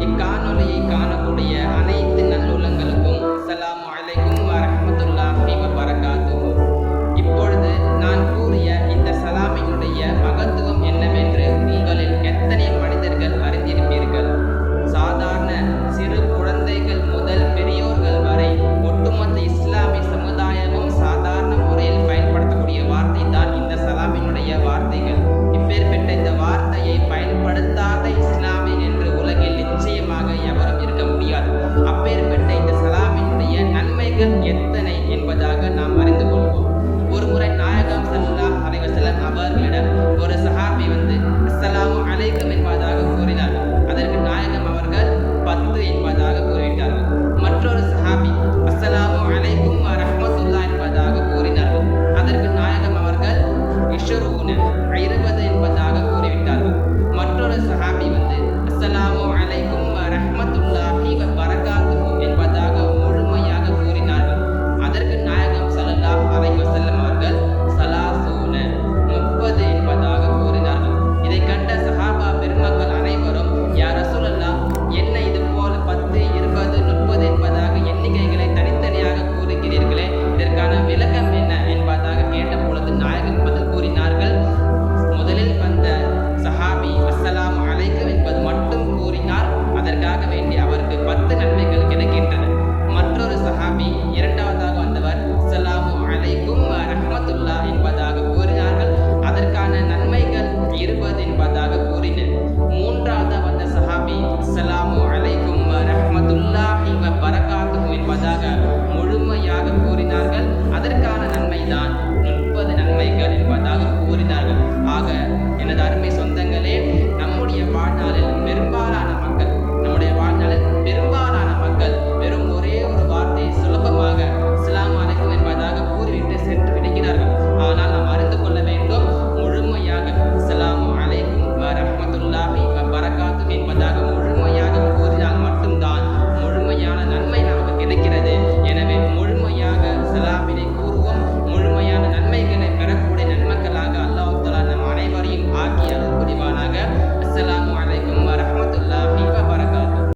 இக்காணொலியை காணக்கூடிய அனைத்து நல்லுள்ளங்களுக்கும் சலா நன்மைதான் முப்பது நன்மைகள் என்பதாக கூறினார்கள். ஆக எனது அருமை சொந்தங்களே நம்முடைய வாழ்நாளில் பெரும்பாலான மக்கள் நம்முடைய வாழ்நாளில் பெரும்பாலான மக்கள் வெறும் ஒரே ஒரு வார்த்தையை சுலபமாக இஸ்லாம் அழைக்கும் என்பதாக கூறிவிட்டு சென்று விடுகிறார்கள். பெறக்கூடிய